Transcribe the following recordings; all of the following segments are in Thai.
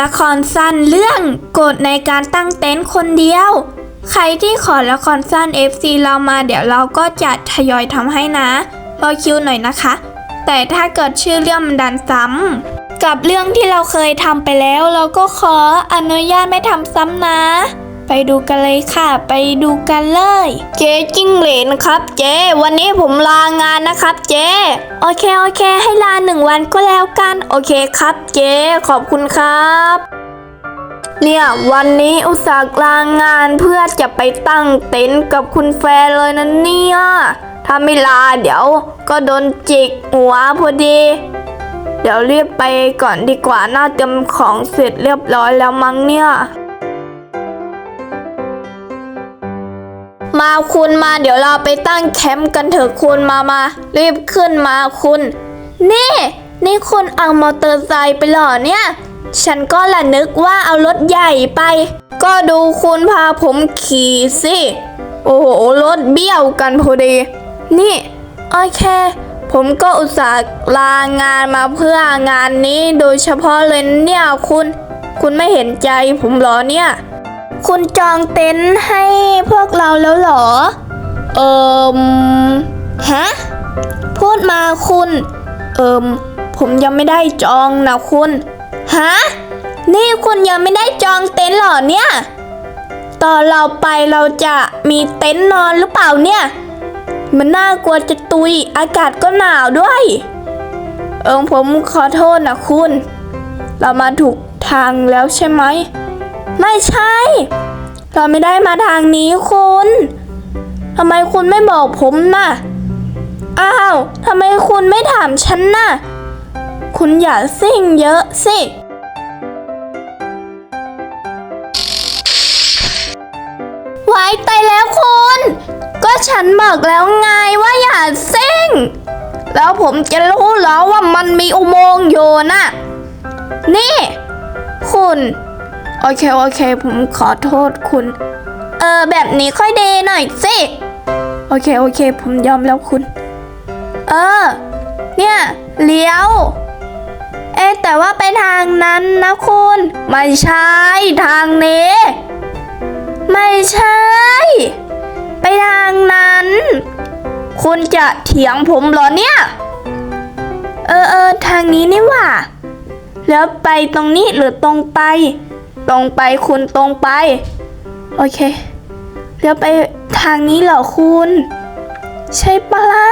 ละครสั้นเรื่องกฎในการตั้งเต็นท์คนเดียว ใครที่ขอละครสั้น FC เรามาเดี๋ยวเราก็จะทยอยทำให้นะ รอคิวหน่อยนะคะ แต่ถ้าเกิดชื่อเรื่องมันดันซ้ำกับเรื่องที่เราเคยทำไปแล้ว เราก็ขออนุญาตไม่ทำซ้ำนะ ไปดูกันเลยค่ะ ไปดูกันเลย เจ๊จิ้งเหลนครับเจ๊วันนี้ผมลางานนะครับเจ๊โอเคโอเค ให้ลาหนึ่งวันก็แล้วกัน โอเคครับเจ๊ขอบคุณครับเนี่ยวันนี้อุตส่าห์ลางานเพื่อจะไปตั้งเต็นท์กับคุณแฟนเลยนะเนี่ยถ้าไม่ลาเดี๋ยวก็โดนจิกหัวพอดี เดี๋ยวรีบไปก่อนดีกว่าน่าเตรียมของเสร็จเรียบร้อยแล้วมั้งเนี่ย มาคุณมาเดี๋ยวเราไปตั้งแคมป์กันเถอะคุณมามา รีบขึ้นมาคุณ นี่ นี่คุณเอามอเตอร์ไซค์ไปเหรอเนี่ย ฉันก็ละนึกว่าเอารถใหญ่ไป ก็ดูคุณพาผมขี่สิ โอ้โหรถเบี้ยวกันพอดี นี่ โอเค ผมก็อุตส่าห์ลางานมาเพื่องานนี้โดยเฉพาะเลยเนี่ยคุณ คุณไม่เห็นใจผมเหรอเนี่ย คุณจองเต็นท์ให้พวกเราแล้วเหรอ เอิมฮะ พูดมาคุณ เอิมผมยังไม่ได้จองนะคุณ ฮะ นี่คุณยังไม่ได้จองเต็นท์หรอเนี่ย ตอนเราไปเราจะมีเต็นท์นอนหรือเปล่าเนี่ย มันน่ากลัวจะตุย อากาศก็หนาวด้วย เอิมผมขอโทษนะคุณ เรามาถูกทางแล้วใช่ไหม ไม่ใช่ เราไม่ได้มาทางนี้คุณทำไมคุณไม่บอกผมน่ะ อ้าวทำไมคุณไม่ถามฉันน่ะ คุณอย่าซิ่งเยอะสิไว้ตายแล้วคุณ ก็ฉันบอกแล้วไงว่าอย่าซิ่ง แล้วผมจะรู้เหรอว่ามันมีอุโมงค์อยู่น่ะ นี่ คุณ โอเค โอเค ผมขอโทษคุณ เออ แบบนี้ค่อยดีหน่อยสิ โอเค โอเค ผมยอมแล้วคุณ เออ เนี่ย เลี้ยว เอ๊ะแต่ว่าไปทางนั้นนะคุณ ไม่ใช่ทางนี้ ไม่ใช่ ไปทางนั้น คุณจะเถียงผมเหรอเนี่ย เออเออทางนี้นี่หว่า แล้วไปตรงนี้หรือตรงไป ตรงไปคุณตรงไป โอเคแล้วไปทางนี้เหรอคุณ ใช่ปะล่ะ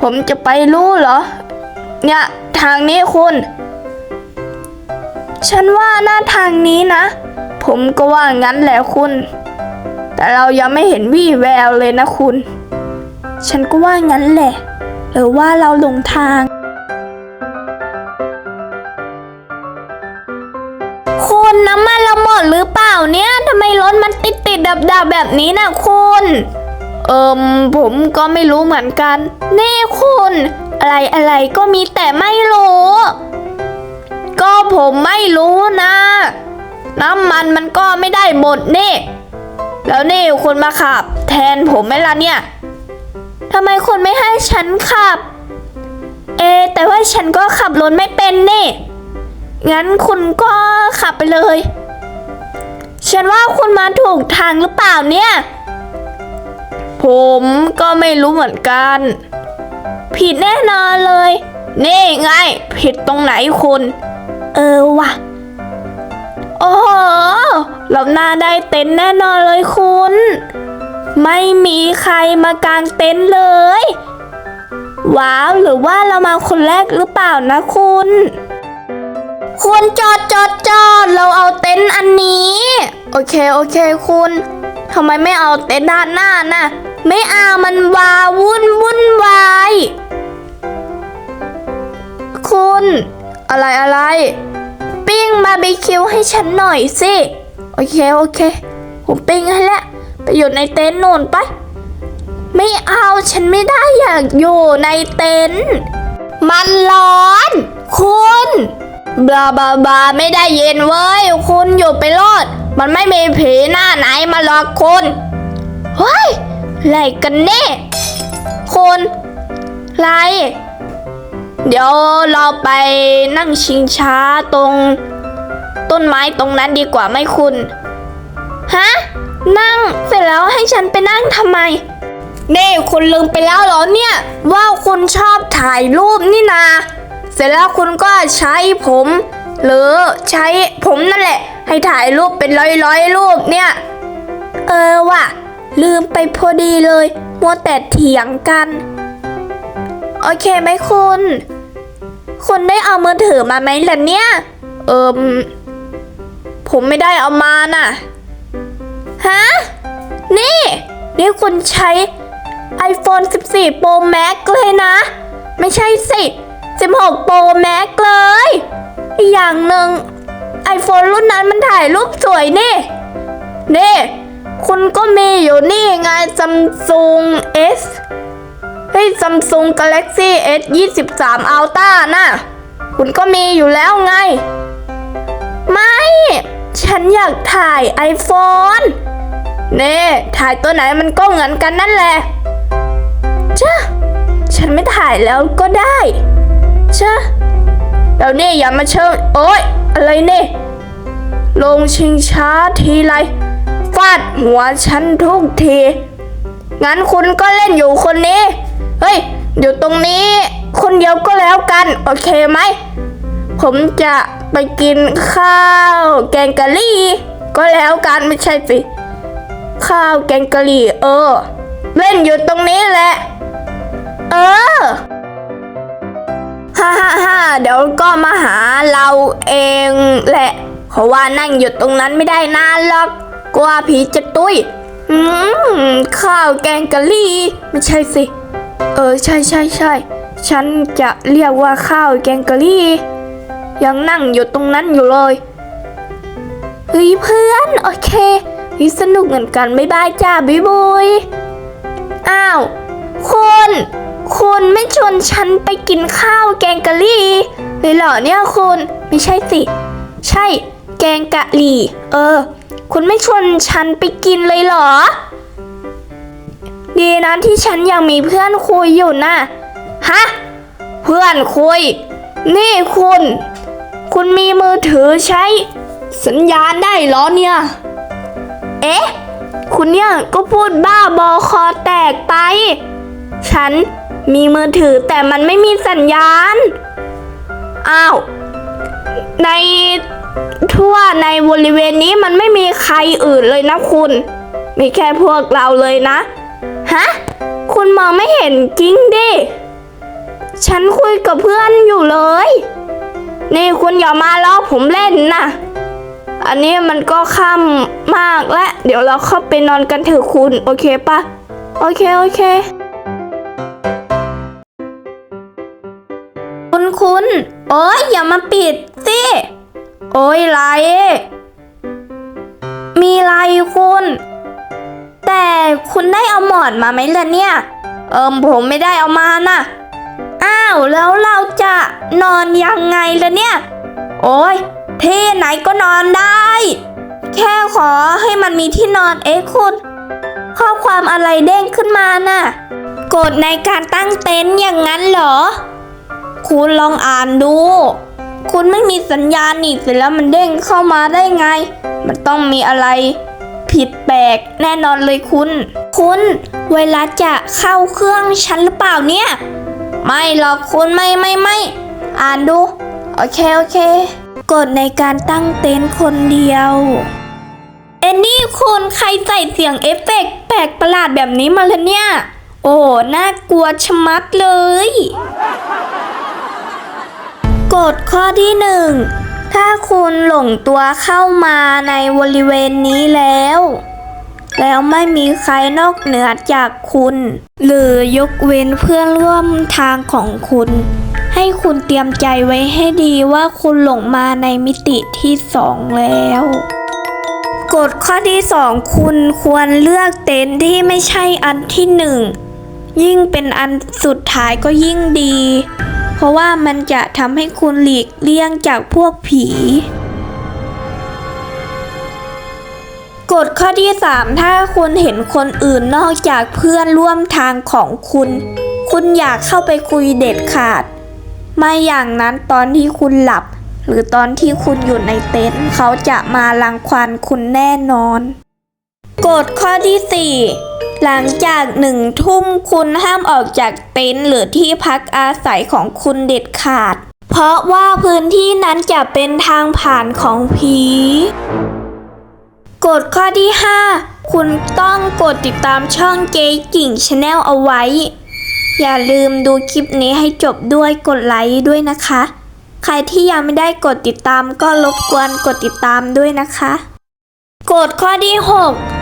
ผมจะไปรู้เหรอ เนี่ย ทางนี้คุณ ฉันว่าหน้าทางนี้นะ ผมก็ว่างั้นแหละคุณ แต่เรายังไม่เห็นวี่แววเลยนะคุณ ฉันก็ว่างั้นแหละ หรือว่าเราหลงทาง เนี่ยทำไมรถมันติดติดดับดับแบบนี้นะคุณ เอิมผมก็ไม่รู้เหมือนกัน นี่คุณ อะไรอะไรก็มีแต่ไม่รู้ ก็ผมไม่รู้นะ น้ำมันมันก็ไม่ได้หมดนี่ แล้วนี่คุณมาขับ แทนผมไหมล่ะเนี่ยทำไมคุณไม่ให้ฉันขับ เอ แต่ว่าฉันก็ขับรถไม่เป็นนี่ งั้นคุณก็ขับไปเลย ฉันว่าคุณมาถูกทางหรือเปล่าเนี่ย ผมก็ไม่รู้เหมือนกัน ผิดแน่นอนเลย นี่ไง ผิดตรงไหนคุณ เออว่ะโอ้โหเราหน้าได้เต็นท์แน่นอนเลยคุณ ไม่มีใครมากางเต็นท์เลย ว้าว หรือว่าเรามาคนแรกหรือเปล่านะคุณ คุณจอด จอดจอดเราเอาเต็นท์อันนี้ โอเคโอเคคุณทำไมไม่เอาเต็นท์ด้านหน้าน่ะไม่เอามันวาวุ่นวุ่นวายคุณ อะไรอะไร ปิ้งบาร์บีคิวให้ฉันหน่อยสิ โอเคโอเค ผมปิ้งให้แล้วไปอยู่ในเต็นท์นู่นไป ไม่เอาฉันไม่ได้อยากอยู่ในเต็นท์มันร้อน คุณ บลาบลาบลาไม่ได้เย็นเว้ย คุณอยู่ไปรอด มันไม่มีผีหน้าไหนมาหลอกคุณเฮ้ยอะไรกันแน่คุณไร เดี๋ยวเราไปนั่งชิงช้าตรง ต้นไม้ตรงนั้นดีกว่าไหมคุณ ฮะ นั่งเสร็จแล้วให้ฉันไปนั่งทำไมเน่คุณลืมไปแล้วเหรอเนี่ย ว่าคุณชอบถ่ายรูปนี่นา เสร็จแล้วคุณก็ใช้ผม หรือใช้ผมนั่นแหละ ให้ถ่ายรูปเป็นร้อยร้อยรูปเนี่ย เออว่ะ ลืมไปพอดีเลยมัวแต่เถียงกัน โอเคไหมคุณ คุณได้เอามือถือมาไหมล่ะเนี่ย เอิมผมไม่ได้เอามาน่ะ ฮะ นี่ นี่คุณใช้ iPhone 14 Pro Max เลยนะ ไม่ใช่สิ 16 Pro Max เลยอีกอย่างหนึ่ง iPhone รุ่นนั้นมันถ่ายรูปสวยนี่ นี่ คุณก็มีอยู่นี่ไง Samsung S เฮ้ย Samsung Galaxy S 23 Ultra น่ะ คุณก็มีอยู่แล้วไง ไม่ ฉันอยากถ่าย iPhone เน่ถ่ายตัวไหนมันก็เหมือนกันนั่นแหละจ้ะฉันไม่ถ่ายแล้วก็ได้ จ้ะแล้วนี่อย่ามาเชิญโอ๊ยอะไรเนี่ยลงชิงช้าทีไรฟาดหัวฉันทุกที งั้นคุณก็เล่นอยู่คนนี้ เฮ้ย อยู่ตรงนี้ คนเดียวก็แล้วกัน โอเคไหม ผมจะไปกินข้าวแกงกะหรี่ ก็แล้วกันไม่ใช่สิ ข้าวแกงกะหรี่ เออ เล่นอยู่ตรงนี้แหละ เออ ฮ่าฮ่าฮ่าเดี๋ยวก็มาหาเราเองแหละเพราะว่านั่งอยู่ตรงนั้นไม่ได้นานหรอกกลัวผีจะตุ้ยอืมข้าวแกงกะหรี่ไม่ใช่สิ เออใช่ใช่ใช่ฉันจะเรียกว่าข้าวแกงกะหรี่ยังนั่งอยู่ตรงนั้นอยู่เลยเฮ้ยเพื่อนโอเคเฮ้ยสนุกเหมือนกันบ๊ายบายจ้าบ๊ายบายอ้าวคุณ คุณไม่ชวนฉันไปกินข้าวแกงกะหรี่เลยเหรอเนี่ยคุณไม่ใช่สิ ใช่ แกงกะหรี่ เออ คุณไม่ชวนฉันไปกินเลยเหรอ ดีนะที่ฉันยังมีเพื่อนคุยอยู่นะฮะเพื่อนคุย นี่คุณ คุณมีมือถือใช้ สัญญาณได้เหรอเนี่ย เอ๊ะ คุณเนี่ยก็พูดบ้าบอคอแตกไป ฉัน มีมือถือแต่มันไม่มีสัญญาณ อ้าว ในทั่วในบริเวณนี้มันไม่มีใครอื่นเลยนะคุณ มีแค่พวกเราเลยนะ ฮะ คุณมองไม่เห็นจริงดิ ฉันคุยกับเพื่อนอยู่เลย นี่คุณอย่ามาล้อผมเล่นนะอันนี้มันก็ค่ำมากและ เดี๋ยวเราเข้าไปนอนกันเถอะคุณ โอเคปะโอเค โอเค คุณคุณโอ้ยอย่ามาปิดสิ โอ้ยไร มีไรคุณ แต่คุณได้เอาหมอนมาไหมล่ะเนี่ย เอิมผมไม่ได้เอามานะอ้าวแล้วเราจะนอนยังไงล่ะเนี่ย โอ้ยที่ไหนก็นอนได้ แค่ขอให้มันมีที่นอนเอ๊ะคุณ ข้อความอะไรเด้งขึ้นมาน่ะกดในการตั้งเต็นท์อย่างนั้นเหรอ คุณลองอ่านดู คุณไม่มีสัญญาณนี่เสร็จแล้วมันเด้งเข้ามาได้ไง มันต้องมีอะไร ผิดแปลกแน่นอนเลยคุณ คุณเวลาจะเข้าเครื่องฉันหรือเปล่าเนี่ย ไม่หรอกคุณไม่ไม่ไม่ อ่านดู โอเค โอเคกดในการตั้งเต็นท์คนเดียวเอนนี่คุณใครใส่เสียงเอฟเฟกต์แปลกประหลาดแบบนี้มาเลยเนี่ย โอ้ น่ากลัวชะมัดเลย กฎข้อที่หนึ่งถ้าคุณหลงตัวเข้ามาในบริเวณนี้แล้ว แล้วไม่มีใครนอกเหนือจากคุณ หรือยกเว้นเพื่อนร่วมทางของคุณ ให้คุณเตรียมใจไว้ให้ดีว่าคุณหลงมาในมิติที่สองแล้วกฎข้อที่สองคุณควรเลือกเต็นท์ที่ไม่ใช่อันที่หนึ่งยิ่งเป็นอันสุดท้ายก็ยิ่งดี เพราะว่ามันจะทำให้คุณหลีกเลี่ยงจากพวกผีกฎข้อที่ 3 ถ้าคุณเห็นคนอื่นนอกจากเพื่อนร่วมทางของคุณ คุณอยากเข้าไปคุยเด็ดขาด ไม่อย่างนั้นตอนที่คุณหลับ หรือตอนที่คุณอยู่ในเต็นท์เขาจะมารังควานคุณแน่นอนกฎข้อที่ 4 หลังจากหนึ่งทุ่มคุณห้ามออกจากเต็นท์หรือที่พักอาศัยของคุณเด็ดขาด เพราะว่าพื้นที่นั้นจะเป็นทางผ่านของผีกฎข้อที่ 5 คุณต้องกดติดตามช่องเจ๊กิ่งชาแนลเอาไว้ อย่าลืมดูคลิปนี้ให้จบด้วยกดไลค์ด้วยนะคะ ใครที่ยังไม่ได้กดติดตามก็รบกวนกดติดตามด้วยนะคะ กฎข้อที่ 6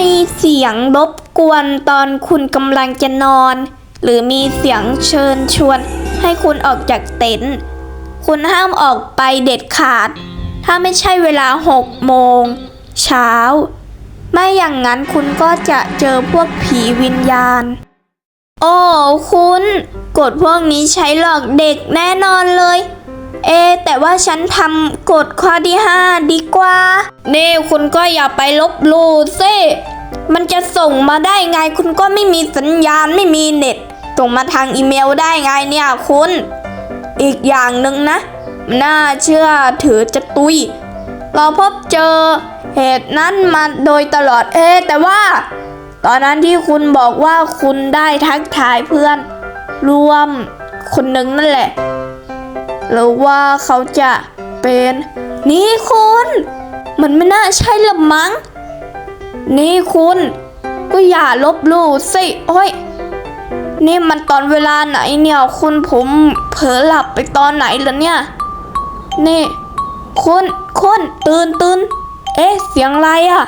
มีเสียงรบกวนตอนคุณกำลังจะนอน หรือมีเสียงเชิญชวน ให้คุณออกจากเต็นท์คุณห้ามออกไปเด็ดขาด ถ้าไม่ใช่เวลา6โมงเช้า ไม่อย่างนั้นคุณก็จะเจอพวกผีวิญญาณ โอ้ คุณ กฎพวกนี้ใช้หลอกเด็กแน่นอนเลย แต่ว่าฉันทำกฎข้อที่ 5 ดีกว่า นี่คุณก็อย่าไปลบลู่สิมันจะส่งมาได้ไงคุณก็ไม่มีสัญญาณไม่มีเน็ต ส่งมาทางอีเมลได้ไงเนี่ยคุณ อีกอย่างหนึ่งนะ น่าเชื่อถือจะตุย เราพบเจอเหตุนั้นมาโดยตลอดเอะแต่ว่า ตอนนั้นที่คุณบอกว่าคุณได้ทักทายเพื่อนร่วมคนหนึ่งนั่นแหละ หรือว่าเขาจะเป็น นี่คุณ มันไม่น่าใช่ละมั้ง นี่คุณ ก็อย่าลบลู่สิโอ้ยนี่มันตอนเวลาไหนเนี่ยคุณผมเผลอหลับไปตอนไหนล่ะเนี่ย นี่ คุณคุณตื่นตื่นเอ๊ะ เสียงอะไรอะ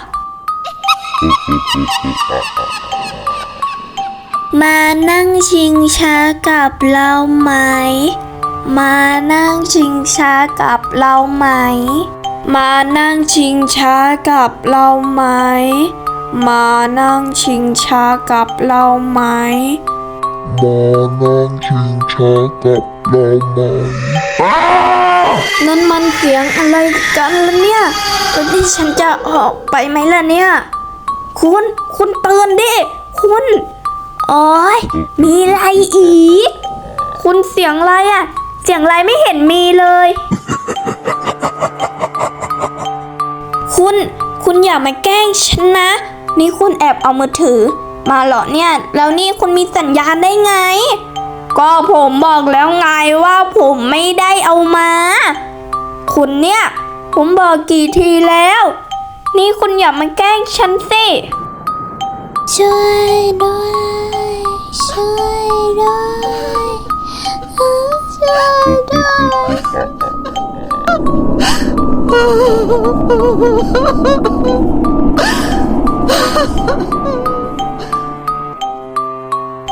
มานั่งชิงช้ากับเราไหม มานั่งชิงช้ากับเราไหม มานั่งชิงช้ากับเราไหม มานั่งชิงช้ากับเราไหม มานั่งชิงช้ากับเราไหมนั่นมันเสียงอะไรกันล่ะเนี่ยแล้วที่ฉันจะออกไปไหมล่ะเนี่ย คุณ คุณเตือนดิ คุณ โอ้ยมีอะไรอีก คุณเสียงอะไรอะ เสียงอะไรไม่เห็นมีเลย คุณ คุณอย่ามาแกล้งฉันนะ นี่คุณแอบเอามือถือ มาเหรอเนี่ย แล้วนี่คุณมีสัญญาณได้ไง ก็ผมบอกแล้วไงว่าผมไม่ได้เอามา คุณเนี่ย ผมบอกกี่ทีแล้ว นี่คุณอย่ามาแกล้งฉันสิ ช่วยด้วย ช่วยด้วยช่วยด้วย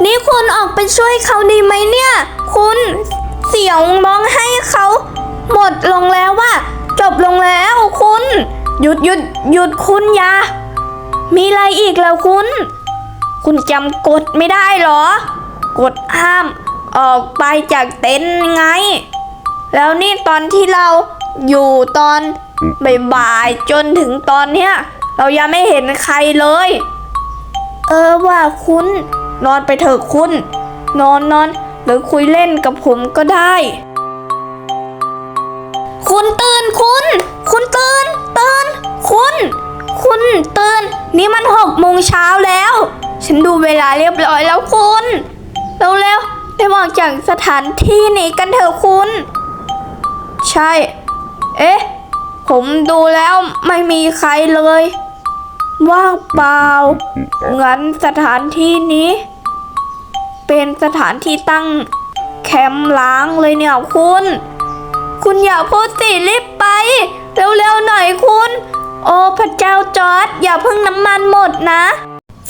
นี่คุณออกไปช่วยเขาดีไหมเนี่ย คุณเสียงร้องให้เขาหมดลงแล้วว่าจบลงแล้วคุณ หยุดหยุดหยุดคุณยามีอะไรอีกแล้วคุณ คุณจำกฎไม่ได้หรอ กฎห้าม ออกไปจากเต็นท์ไง แล้วนี่ตอนที่เราอยู่ตอนบ่ายๆจนถึงตอนเนี้ย เรายังไม่เห็นใครเลย เออว่าคุณนอนไปเถอะคุณ นอนนอนหรือคุยเล่นกับผมก็ได้ คุณตื่นคุณ คุณตื่นตื่นคุณ คุณตื่น นี่มันหกโมงเช้าแล้ว ฉันดูเวลาเรียบร้อยแล้วคุณ เร็วเร็ว ได้ออกจากสถานที่นี้กันเถอะคุณ ใช่ เอ๊ะ ผมดูแล้วไม่มีใครเลย ว่างเปล่า งั้นสถานที่นี้ เป็นสถานที่ตั้งแคมป์ล้างเลยเนี่ยคุณ คุณอย่าพูดสิรีบไปเร็วๆหน่อยคุณ โอ้พระเจ้าจอร์ดอย่าเพิ่งน้ำมันหมดนะ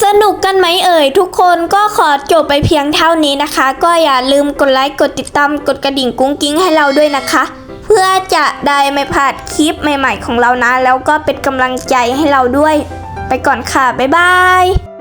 สนุกกันไหมเอ่ย ทุกคนก็ขอจบไปเพียงเท่านี้นะคะ ก็อย่าลืมกดไลค์กดติดตามกดกระดิ่งกุ้งกิ้งให้เราด้วยนะคะ เพื่อจะได้ไม่พลาดคลิปใหม่ ๆ ของเรานะ แล้วก็เป็นกำลังใจให้เราด้วย ไปก่อนค่ะ บ๊ายบาย